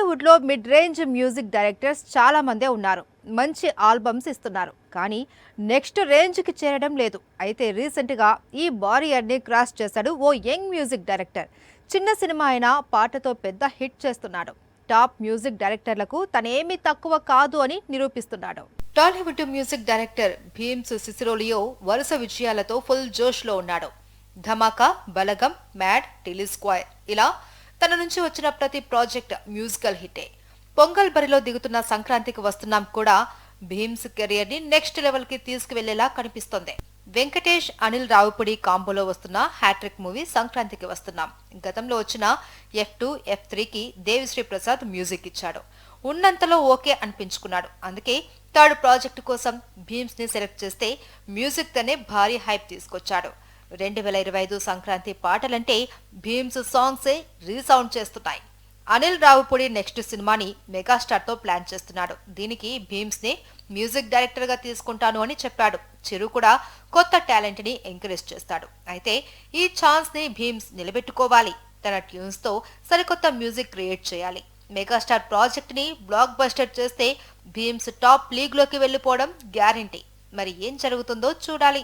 టాలీవుడ్లో mid range music directors చాలా మందే ఉన్నారు. మంచి ఆల్బమ్స్ ఇస్తున్నారు. కానీ నెక్స్ట్ రేంజ్కి చేరడం లేదు. అయితే రీసెంట్గా ఈ బారియర్ని క్రాస్ చేశాడు ఓ యంగ్ మ్యూజిక్ డైరెక్టర్. చిన్న సినిమా అయినా పాటతో పెద్ద హిట్ చేస్తున్నాడు. టాప్ మ్యూజిక్ డైరెక్టర్లకు తనేమీ తక్కువ కాదు అని నిరూపిస్తున్నాడు. Tollywood music director Bheems Ceciroleo వరుస విజయాలతో ఫుల్ జోష్లో ఉన్నాడు. ధమాకా బలగం మ్యాడ్ టెలిస్క్వైర్ ఇలా తన నుంచి వచ్చిన ప్రతి ప్రాజెక్ట్ మ్యూజికల్ హిటే. పొంగల్ బరిలో దిగుతున్న సంక్రాంతికి వస్తున్నాం కూడా భీమ్స్ కెరియర్ని నెక్స్ట్ లెవెల్కి తీసుకువెళ్ళేలా కనిపిస్తోంది. వెంకటేష్ అనిల్ రావుపుడి కాంబోలో వస్తున్న హ్యాట్రిక్ మూవీ సంక్రాంతికి వస్తున్నాం. గతంలో వచ్చిన ఎఫ్ టూ ఎఫ్ త్రీకి దేవిశ్రీ ప్రసాద్ మ్యూజిక్ ఇచ్చాడు. ఉన్నంతలో ఓకే అనిపించుకున్నాడు. అందుకే థర్డ్ ప్రాజెక్టు కోసం భీమ్స్ని సెలెక్ట్ చేస్తే మ్యూజిక్ తనే భారీ హైప్ తీసుకొచ్చాడు. రెండు వేల ఇరవై ఐదు సంక్రాంతి పాటలంటే భీమ్స్ సాంగ్సే రీసౌండ్ చేస్తున్నాయి. అనిల్ రావుపూడి నెక్స్ట్ సినిమాని మెగాస్టార్తో ప్లాన్ చేస్తున్నాడు. దీనికి భీమ్స్ని మ్యూజిక్ డైరెక్టర్గా తీసుకుంటాను అని చెప్పాడు. చిరు కూడా కొత్త టాలెంట్ని ఎంకరేజ్ చేస్తాడు. అయితే ఈ ఛాన్స్ని భీమ్స్ నిలబెట్టుకోవాలి. తన ట్యూన్స్తో సరికొత్త మ్యూజిక్ క్రియేట్ చేయాలి. మెగాస్టార్ ప్రాజెక్ట్ని బ్లాక్ బస్టర్ చేస్తే భీమ్స్ టాప్ లీగ్లోకి వెళ్ళిపోవడం గ్యారంటీ. మరి ఏం జరుగుతుందో చూడాలి.